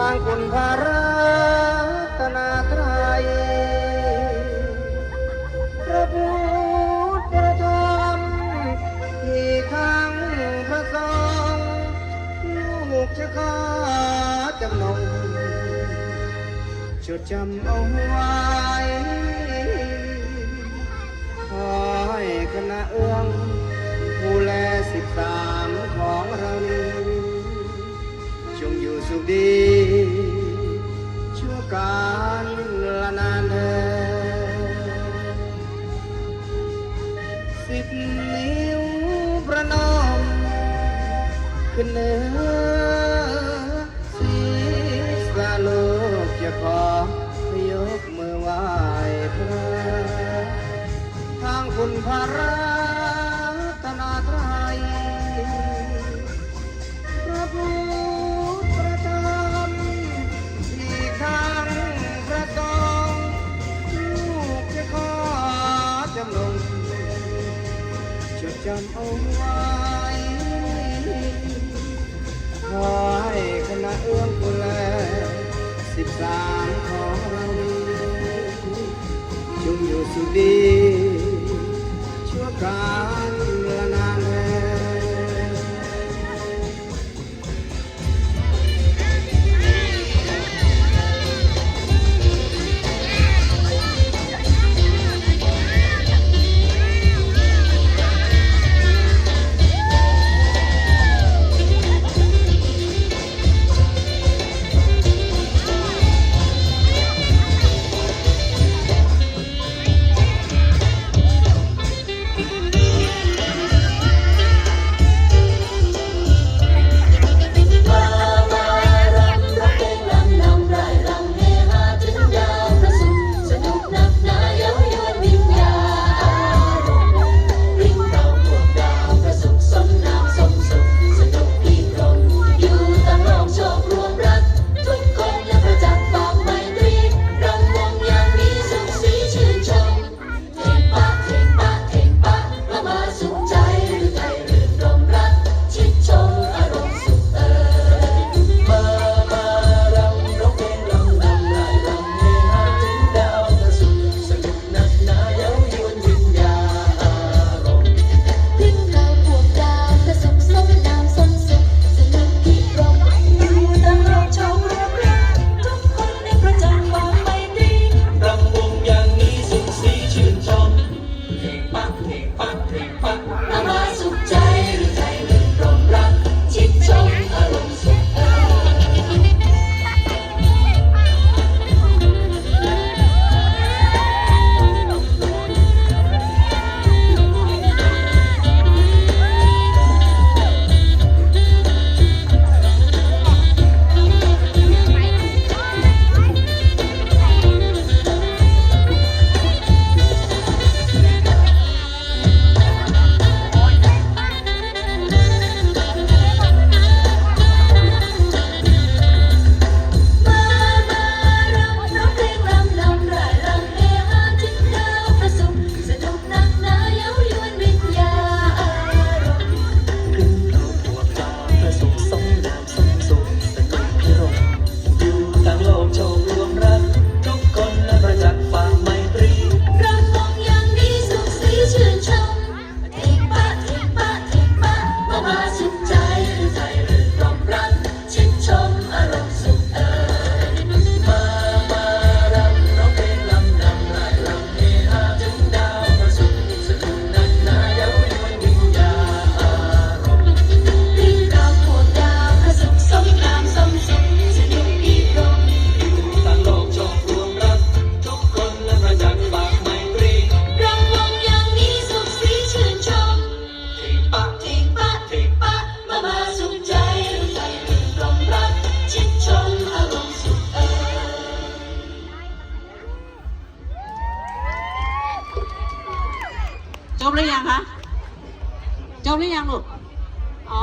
ทางคุณพระรัตนาตรัยพระพุทธธรรมที่ทั้งพระสงฆ์ลูกจะขอจำนงจดจำเอาไว้คอยคณะเอื้องผู้แลสิบสามของเรานี้ chung dù sụp đi ขึ้นเนื้อสีสาโลกจะขอยกมือไหว้พระทางคุณพระรัตนาตรา เอื้องกุลาสิบสามของเราจงอยู่สุดดีชั่วคราว จบหรือยังคะ จบหรือยังลูก อ๋อ